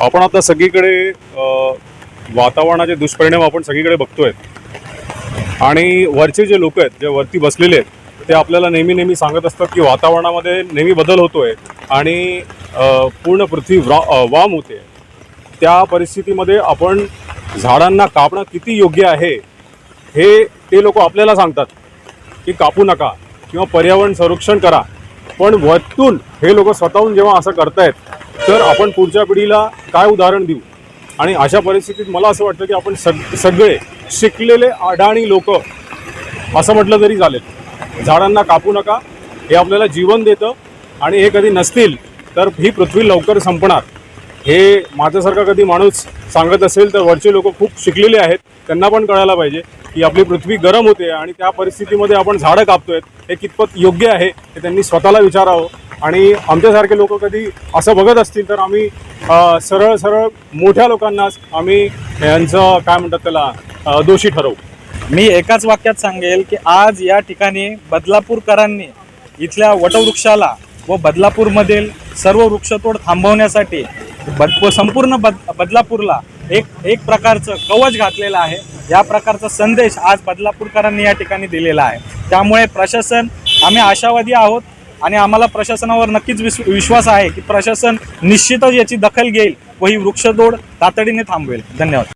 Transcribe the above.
आपण आता सगळीकडे वातावरणाचे दुष्परिणाम आपण सगळीकडे बघतोय. आणि वरचे जे लोक आहेत जे वरती बसलेले आहेत ते आपल्याला नेहमी नेहमी सांगत असतात की वातावरणामध्ये नेहमी बदल होतोय आणि पूर्ण पृथ्वी वा वाम होते. त्या परिस्थितीमध्ये आपण झाडांना कापणं किती योग्य आहे हे ते लोक आपल्याला सांगतात की कापू नका किंवा पर्यावरण संरक्षण करा. पण वरतून हे लोक स्वतःहून जेव्हा असं करतायत तर आपण पुढच्या पिढीला काय उदाहरण देऊ? आणि अशा परिस्थितीत मला असं वाटतं की आपण सग सगळे शिकलेले अडाणी लोक असं म्हटलं तरी चालेल. झाडांना कापू नका हे आपल्याला जीवन देतं आणि हे कधी नसतील तर ही पृथ्वी लवकर संपणार. हे माझ्यासारखा कधी माणूस सांगत असेल तर वरचे लोक खूप शिकलेले आहेत. त्यांना पण कळायला पाहिजे की आपली पृथ्वी गरम होते आणि त्या परिस्थितीमध्ये आपण झाडं कापतोय हे कितपत योग्य आहे हे त्यांनी स्वतःला विचारावं. आणि आमच्यासारखे लोक कधी असं बघत असतील तर आम्ही सरळ सरळ मोठ्या लोकांनाच आम्ही यांचं काय म्हणतात त्याला दोषी ठरवू. मी एकाच वाक्यात सांगेल की आज या ठिकाणी बदलापूरकरांनी इथल्या वटवृक्षाला व बदलापूरमधील सर्व वृक्षतोड थांबवण्यासाठी बद संपूर्ण बद बदलापूरला एक एक प्रकारचं कवच घातलेलं आहे. या प्रकारचा संदेश आज बदलापूरकरांनी या ठिकाणी दिलेला आहे. त्यामुळे प्रशासन आम्ही आशावादी आहोत. आणि आम्हाला प्रशासनावर नक्कीच विश्व विश्वास आहे की प्रशासन निश्चितच याची दखल घेईल व ही वृक्षतोड तातडीने थांबवेल. धन्यवाद.